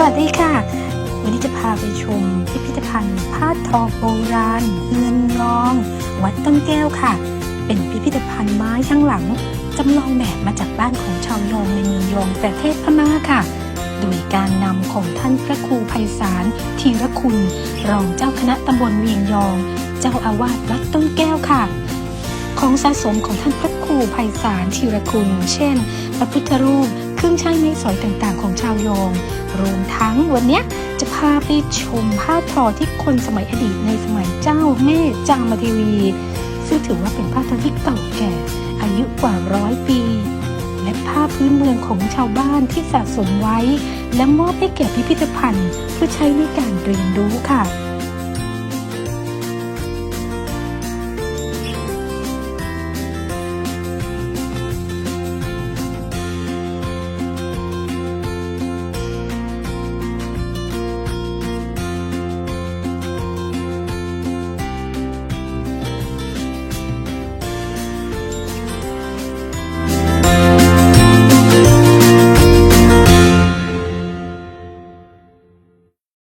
สวัสดีค่ะ วันนี้จะพาไปชมพิพิธภัณฑ์ผ้าทอโบราณเงินรอง วัดต้นแก้วค่ะ เป็นพิพิธภัณฑ์ไม้ทั้งหลังจำลองแบบมาจากบ้านของชาวยองในเมืองยองประเทศพม่าค่ะ โดยการนำของท่านพระครูไพศาลธีรคุณ รองเจ้าคณะตำบลเวียงยอง เจ้าอาวาสวัดต้นแก้วค่ะ ของสะสมของท่านพระครูไพศาลธีรคุณ เช่น พระพุทธรูป เครื่องใช้ไม้สอยต่างๆ ของชาวยองรวมทั้งวันนี้จะพาไปชมผ้าทอที่คนสมัยอดีตในสมัยเจ้าแม่จามเทวี ซึ่งถือว่าเป็นผ้าทอที่เก่าแก่ อายุกว่าร้อยปี และผ้าพื้นเมืองของชาวบ้านที่สะสมไว้ และมอบให้แก่พิพิธภัณฑ์ เพื่อใช้ในการเรียนรู้ค่ะ